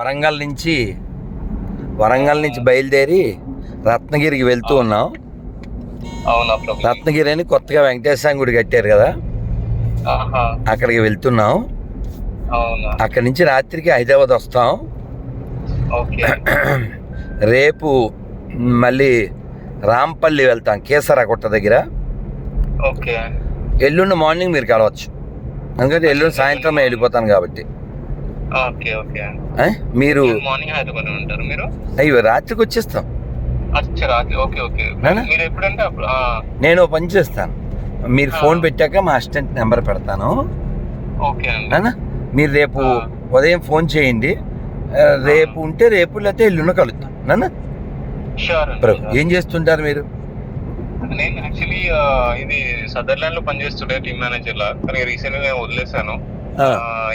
వరంగల్ నుంచి వరంగల్ నుంచి బయలుదేరి రత్నగిరికి వెళ్తూ ఉన్నాం. రత్నగిరి అని కొత్తగా వెంకటేశ్వర గుడి కట్టారు కదా? అక్కడికి వెళ్తున్నాం. అక్కడి నుంచి రాత్రికి హైదరాబాద్ వస్తాం. రేపు మళ్ళీ రాంపల్లి వెళ్తాం కేసరగుట్ట దగ్గర. ఓకే. ఎల్లుండి మార్నింగ్ మీరు కలవచ్చు. ఎందుకంటే ఎల్లుండి సాయంత్రం వెళ్ళిపోతాను కాబట్టి. Okay okay? మీరు మార్నింగ్ హైదరాబాద్ ఉంటారు మీరు? అయ్యో రాత్రికి వచ్చేస్తాం. అచ్చా రాత్రి. ఓకే? మీరు ఎప్పుడంటే అప్పుడు ఆ, నేను పని చేస్తాను. మీరు ఫోన్ పెట్టాక మా అసిస్టెంట్ నెంబర్ పెడతాను. ఓకే అండి. మీరు రేపు. ఉదయం ఫోన్ చేయండి. రేపు ఉంటే రేపు లేకపోతే ఎల్లుండి కలుద్దాం. నాన్న ఏం చేస్తుంటారు మీరు? నేను యాక్చువల్లీ ఇది సదర్లాండ్లో పనిచేస్తుండే టీమ్ మేనేజర్ లా. కానీ రీసెంట్గా వదిలేసాను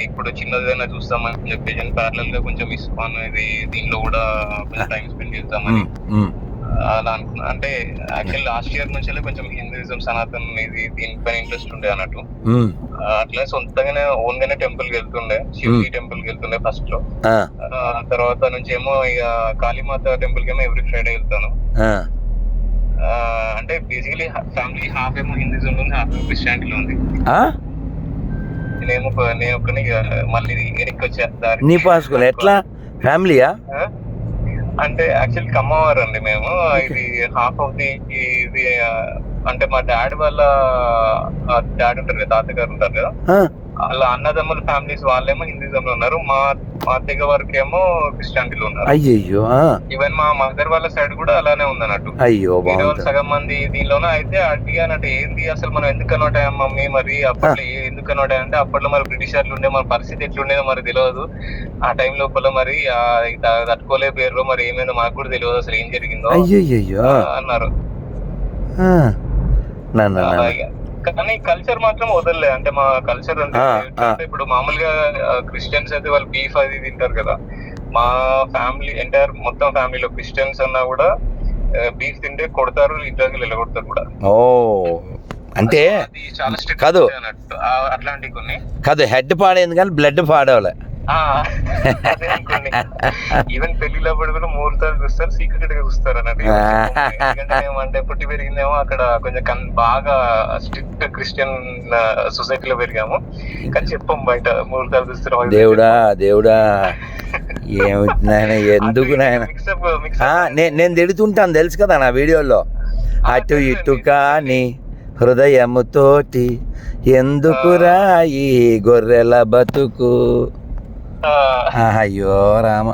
ఇప్పుడు చిన్నదైనా చూస్తామని చెప్పేసి ప్యారలల్గా కొంచెం ఇస్కాన్ ఇది దీనిలో కూడా కొంచెం టైం స్పెండ్ చేద్దామని. అలా అనుకున్నా. అంటే యాక్చువల్ లాస్ట్ ఇయర్ నుంచి కొంచెం హిందూయిజం సనాతన్ ఇది దీనిపైన ఇంట్రెస్ట్ ఉండే అన్నట్టు. అట్లనే సొంతంగానే ఓన్ గానే టెంపుల్కి వెళ్తుండే. శివుడి టెంపుల్కి వెళ్తుండే ఫస్ట్లో. తర్వాత నుంచి ఏమో ఇక కాళీమాత టెంపుల్కి ఏమో ఎవ్రీ ఫ్రైడే వెళ్తాను. అంటే బేసికలీ ఫ్యామిలీ హాఫ్ ఏమో హిందూయిజం లో హాఫ్ ఏమో క్రిస్టియానిటీలో ఉంది. నేను ఒకని ఇక మళ్ళీ వెనక్కి వచ్చా దారి. నీ పాసుకోలే. ఎట్లా? ఫ్యామిలీయా? అంటే యాక్చువల్లీ కమ్మవారు అండి మేము. ఇది హాఫ్ ఆఫ్ ది ఇది అంటే మా డాడీ వాళ్ళ డాడీ ఉంటారు కదా తాతగారు ఉంటారు కదా. వాళ్ళ అన్నదమ్ముల ఫ్యామిలీస్ వాళ్ళేమో హిందూజం లో ఉన్నారు. మా మా అత్తయ్య వరకు ఏమో క్రిస్టియానిటీలో ఉన్నారు. అయ్యయ్యో ఆ, ఈవెన్ మా మదర్ వాళ్ళ సైడ్ కూడా అలానే ఉందన్నట్టు. అయ్యో సగం మంది దీనిలోనే అయితే అడిగానంటే ఏంది అసలు మనం ఎందుకు అనోటా మమ్మీ మరి? అప్పట్లో ఏ- అనోటా అంటే అప్పట్లో మరి బ్రిటిషర్లు ఉండే మన పరిస్థితి ఎట్లుండేదో మరి తెలియదు ఆ టైం లోపల మరి తట్టుకోలే పేరు మరి ఏమైందో మాకు కూడా తెలియదు అసలు ఏం జరిగిందో. అన్నారు. కానీ కల్చర్ మాత్రం వదలలే. అంటే మా కల్చర్ అంటే ఇప్పుడు మామూలుగా క్రిస్టియన్స్ అయితే వాళ్ళు బీఫ్ అది తింటారు కదా. మా ఫ్యామిలీ ఎంటైర్ మొత్తం ఫ్యామిలీలో క్రిస్టియన్స్ అన్నా కూడా బీఫ్ తింటే కొడతారు ఇంట్లోకి వెళ్ళగొడతారు కూడా. ఓ. అంటే కాదు. అట్లాంటి కొన్ని. కాదు హెడ్ పాడైంది కానీ బ్లడ్ పాడవలే. ఈవెన్ పెళ్ళిలోప్పుడు కూడా ముహూర్తాలు చూస్తారు సీక్రెట్గా చూస్తారు మేము అంటే పుట్టి పెరిగిందేమో అక్కడ కొంచెం బాగా స్ట్రిక్ట్ క్రిస్టియన్ సొసైటీలో పెరిగాము. కానీ చెప్పం బయట ముహూర్తాలు చూస్తున్నాం దేవుడా దేవుడా. ఏమిటి ఎందుకు నాయన? నేను తిడుతుంటాను తెలుసు కదా నా వీడియోలో. అటు ఇటు కాని హృదయముతోటి ఎందుకురా ఈ గొర్రెల బతుకు? అయ్యో రామ.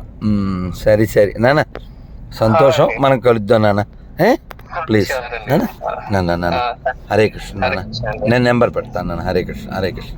సరే సరే. నాన్న సంతోషం. మనం కలుద్దాం నాన్న. ప్లీజ్ నాన్న నాన్న నాన్న. హరే కృష్ణ నాన్న. నేను నెంబర్ పెడతాను నాన్న. హరే కృష్ణ హరే కృష్ణ.